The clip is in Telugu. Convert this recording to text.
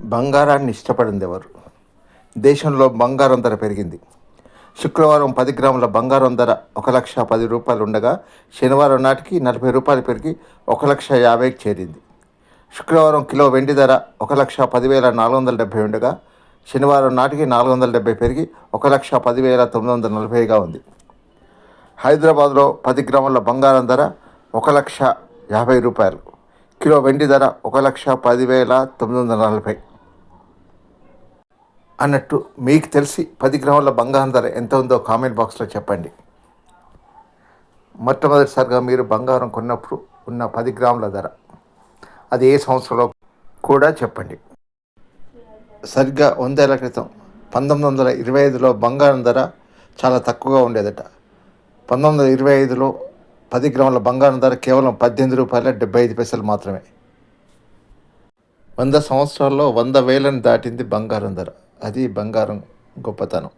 బంగారాన్ని ఇష్టపడింది ఎవరు? దేశంలో బంగారం ధర పెరిగింది. శుక్రవారం పది గ్రాముల బంగారం ధర ఒక లక్ష పది రూపాయలు ఉండగా శనివారం నాటికి నలభై రూపాయలు పెరిగి ఒక లక్ష యాభైకి చేరింది. శుక్రవారం కిలో వెండి ధర ఒక లక్ష పదివేల నాలుగు వందల డెబ్బై ఉండగా శనివారం నాటికి నాలుగు వందల డెబ్బై పెరిగి ఒక లక్ష పదివేల తొమ్మిది వందల నలభైగా ఉంది. హైదరాబాద్లో పది గ్రాముల బంగారం ధర ఒక లక్ష యాభై రూపాయలు. కిలో వెండి ధర ఒక లక్ష పదివేల తొమ్మిది వందల నలభై. అన్నట్టు మీకు తెలిసి పది గ్రాముల బంగారం ధర ఎంత ఉందో కామెంట్ బాక్స్లో చెప్పండి. మొట్టమొదటిసారిగా మీరు బంగారం కొన్నప్పుడు ఉన్న పది గ్రాముల ధర. అది ఏ సంవత్సరంలో కూడా చెప్పండి. సరిగ్గా వందేళ్ళ క్రితం పంతొమ్మిది వందల ఇరవై ఐదులో బంగారం ధర చాలా తక్కువగా ఉండేదట. పంతొమ్మిది వందల ఇరవై ఐదులో పది గ్రాముల బంగారం ధర కేవలం పద్దెనిమిది రూపాయల డెబ్బై ఐదు పైసలు మాత్రమే. వంద సంవత్సరాల్లో వంద వేలను దాటింది బంగారం ధర. అది బంగారం గొప్పతనం.